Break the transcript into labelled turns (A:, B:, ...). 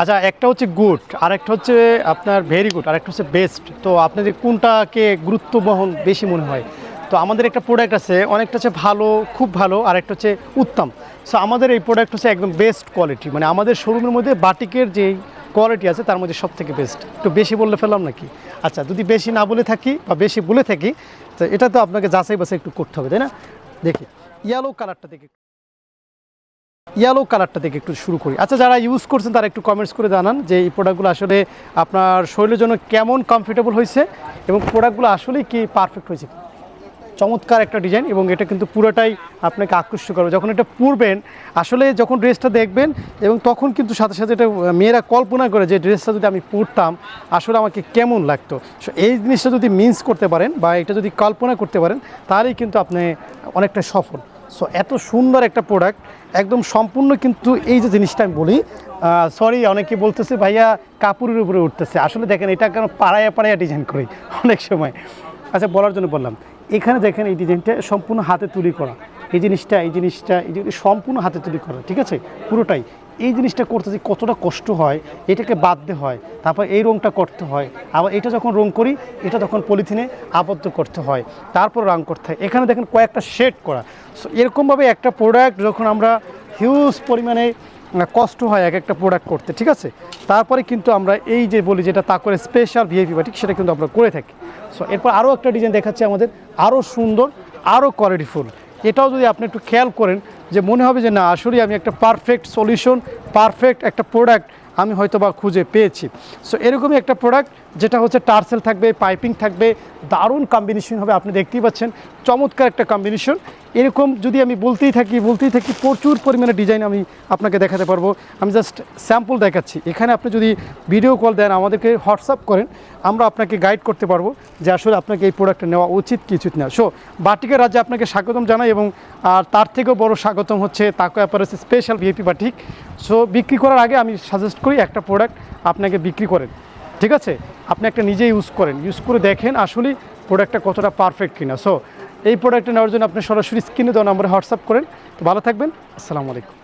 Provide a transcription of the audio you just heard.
A: আচ্ছা একটা হচ্ছে গুড আর একটা হচ্ছে আপনার ভেরি গুড আর একটা হচ্ছে বেস্ট তো আপনাদের কোনটাকে গুরুত্ব বহন বেশি মনে হয়? তো আমাদের একটা প্রোডাক্ট আছে, অনেকটা হচ্ছে ভালো, খুব ভালো আর একটা হচ্ছে উত্তম। সো আমাদের এই প্রোডাক্ট হচ্ছে একদম বেস্ট কোয়ালিটি মানে আমাদের শোরুমের মধ্যে বাটিকের যেই কোয়ালিটি আছে, তার মধ্যে সব থেকে বেস্ট একটু বেশি বললে ফেললাম নাকি? আচ্ছা যদি বেশি না বলে থাকি বা বেশি বলে থাকি, তো এটা তো আপনাকে যাচাই বাছাই একটু করতে হবে, তাই না? দেখি ইয়েলো কালারটা দেখে। ইয়েলো কালারটা থেকে একটু শুরু করি। আচ্ছা যারা ইউজ করছেন, তারা একটু কমেন্টস করে জানান যে এই প্রোডাক্টগুলো আসলে আপনার শরীরের জন্য কেমন কমফোর্টেবল হয়েছে এবং প্রোডাক্টগুলো আসলে কি পারফেক্ট হয়েছে। চমৎকার একটা ডিজাইন এবং এটা কিন্তু পুরোটাই আপনাকে আকৃষ্ট করবে। যখন এটা পরবেন, আসলে যখন ড্রেসটা দেখবেন এবং তখন কিন্তু সাথে সাথে এটা মেয়েরা কল্পনা করে যে ড্রেসটা যদি আমি পরতাম, আসলে আমাকে কেমন লাগতো। সো এই জিনিসটা যদি মিন্স করতে পারেন বা এটা যদি কল্পনা করতে পারেন, তাহলেই কিন্তু আপনি অনেকটা সফল। সো এত সুন্দর একটা প্রোডাক্ট একদম সম্পূর্ণ কিন্তু এই যে জিনিসটা আমি বলি সরি অনেকে বলতেছে, ভাইয়া, কাপড়ের উপরে উঠতেছে। আসলে দেখেন, এটা কেন পাড়ায়া পাড়ায়া ডিজাইন করি অনেক সময়। আচ্ছা বলার জন্য বললাম, এখানে দেখেন এই ডিজাইনটা সম্পূর্ণ হাতে তুলি করা। এই জিনিসটা এই জিনিসটা, এই সম্পূর্ণ হাতে তুলি করা, ঠিক আছে? পুরোটাই। এই জিনিসটা করতে যে কতটা কষ্ট হয়, এটাকে বাঁধতে হয়, তারপর এই রঙটা করতে হয়। আবার এটা যখন রং করি, এটা তখন পলিথিনে আবদ্ধ করতে হয়, তারপর রং করতে হয়। এখানে দেখেন কয়েকটা শেড করা। সো এরকমভাবে একটা প্রোডাক্ট যখন আমরা হিউজ পরিমাণে কষ্ট হয় এক একটা প্রোডাক্ট করতে, ঠিক আছে? তারপরে কিন্তু আমরা এই যে বলি যেটা তা করে স্পেশাল ভিআইপি বাটিক সেটা কিন্তু আমরা করে থাকি। সো এরপর আরও একটা ডিজাইন দেখাচ্ছে আমাদের, আরও সুন্দর, আরও কোয়ালিটিফুল এটাও যদি আপনি একটু খেয়াল করেন যে মনে হবে যে না আসলে আমি একটা পারফেক্ট সলিউশন পারফেক্ট একটা প্রোডাক্ট আমি হয়তো বা খুঁজে পেয়েছি। সো এরকমই একটা প্রোডাক্ট যেটা হচ্ছে টার্সেল থাকবে পাইপিং থাকবে, দারুণ কম্বিনেশন হবে, আপনি দেখতেই পাচ্ছেন। চমৎকার একটা কম্বিনেশন এরকম যদি আমি বলতেই থাকি বলতেই থাকি, প্রচুর পরিমাণে ডিজাইন আমি আপনাকে দেখাতে পারব। আমি জাস্ট স্যাম্পল দেখাচ্ছি। এখানে আপনি যদি ভিডিও কল দেন, আমাদেরকে হোয়াটসঅ্যাপ করেন, আমরা আপনাকে গাইড করতে পারব যে আসলে আপনাকে এই প্রোডাক্টটা নেওয়া উচিত কি উচিত না। সো বাটিকের রাজ্যে আপনাকে স্বাগতম জানাই এবং, আর তার থেকেও বড় স্বাগতম হচ্ছে তাকে apparels special VAP batik. So বিক্রি করার আগে আমি সাজেস্ট করি একটা প্রোডাক্ট আপনাকে বিক্রি করেন। ঠিক আছে? আপনি একটা নিজে ইউজ করেন। ইউজ করে দেখেন আসলে প্রোডাক্টটা কতটা পারফেক্ট কিনা। সো এই প্রোডাক্টটা নেওয়ার জন্য আপনি সরাসরি স্ক্রিনে দেওয়া নম্বরে হোয়াটসঅ্যাপ করেন। তো ভালো থাকবেন। আসসালামু আলাইকুম।